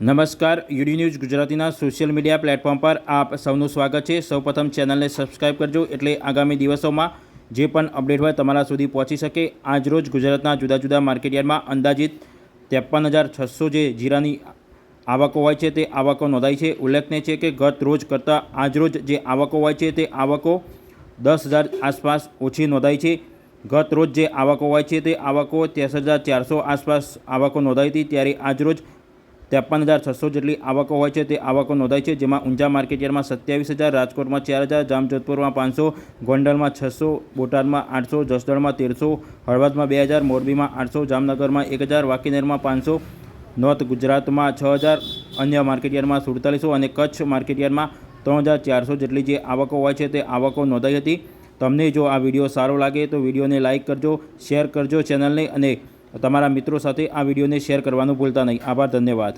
નમસ્કાર, UD news ગુજરાતીના social media platform પર આપ સૌનું સ્વાગત છે. સૌપ્રથમ ચેનલને સબસ્ક્રાઇબ કરજો એટલે આગામી દિવસોમાં જે પણ અપડેટ હોય તમારા સુધી પહોંચી શકે. આજરોજ ગુજરાતના જુદા જુદા માર્કેટયાર્ડમાં અંદાજિત ત્રેપન હજાર છસો જે જીરાની આવકો હોય છે તે આવકો નોંધાઈ છે. ઉલ્લેખનીય છે કે ગત રોજ કરતાં આજરોજ જે આવકો હોય છે તે આવકો દસ હજાર આસપાસ ઓછી નોંધાઈ છે. ગત રોજ જે આવકો હોય છે તે આવકો ત્રેસઠ હજાર ચારસો આસપાસ આવકો નોંધાઈ હતી. ત્યારે આજરોજ ત્રેપન હજાર છસો જેટલી આવકો હોય છે, તે આવકો નોંધાઈ છે, જેમાં ઊંઝા માર્કેટયાર્ડમાં સત્યાવીસ હજાર, રાજકોટમાં ચાર હજાર, જામજોધપુરમાં પાંચસો, ગોંડલમાં છસો, બોટાદમાં આઠસો, જસદણમાં તેરસો, હળવદમાં બે હજાર, મોરબીમાં આઠસો, જામનગરમાં એક હજાર, વાંકીનેરમાં પાંચસો, નોર્થ ગુજરાતમાં છ હજાર, અન્ય માર્કેટયાર્ડમાં સુડતાલીસો અને કચ્છ માર્કેટયાર્ડમાં ત્રણ હજાર ચારસો જેટલી જે આવકો હોય છે, તે આવકો નોંધાઈ હતી. તમને જો આ વીડિયો સારો લાગે તો વિડીયોને લાઇક કરજો, શેર કરજો ચેનલને અને તમારા મિત્રો સાથે આ વિડીયોને શેર કરવાનું ભૂલતા નહીં. આભાર ધન્યવાદ.